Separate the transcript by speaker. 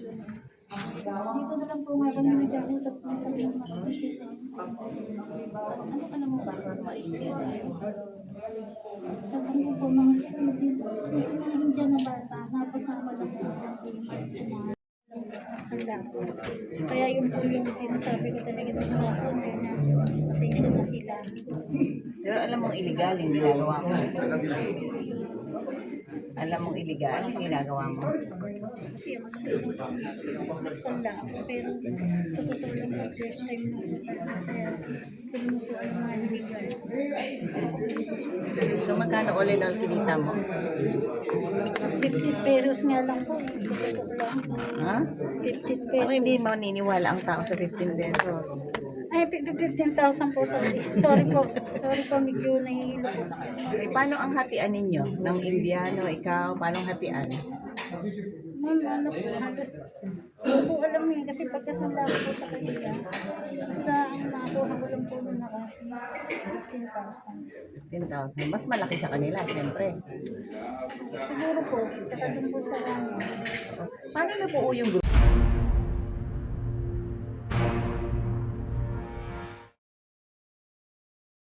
Speaker 1: Dito na lang po nga kami nag-usap na sa mga.
Speaker 2: Ano ka naman ba sa yun?
Speaker 1: Sabi ko po mga mga Indian na bata, napasama lang po ang sanda. Kaya yun po yung sinasabi ko talaga sa akin na pasensya na sila.
Speaker 2: Pero alam mong illegal yung ginagawa mo. Alam mong illegal yung ginagawa mo.
Speaker 1: Kasi ako nagsanda ako. Pero sa totoo lang po, first time na. Kaya po ang mga illegal.
Speaker 2: So magkano ulit ang kinita mo?
Speaker 1: 50 pesos nga lang po.
Speaker 2: Ha?
Speaker 1: 50
Speaker 2: Ako
Speaker 1: pesos.
Speaker 2: hindi maniniwala ang tao sa 15 pesos.
Speaker 1: Ay, 15,000 po. Sorry. Sorry po. Sorry po. Medyo nahihilo po.
Speaker 2: Eh, paano ang hatian ninyo? Ng Indiano, ikaw, paano ang hatian?
Speaker 1: Ma'am, ano po, halos, hindi ko alam eh, kasi pagkasanda ko po sa kanila, basta ang nakuha ko lang po nung naka 15,000.
Speaker 2: 15,000. Mas malaki sa kanila, siyempre.
Speaker 1: Siguro po, tsaka dun po sa ano,
Speaker 2: Paano nabuo yung grupo?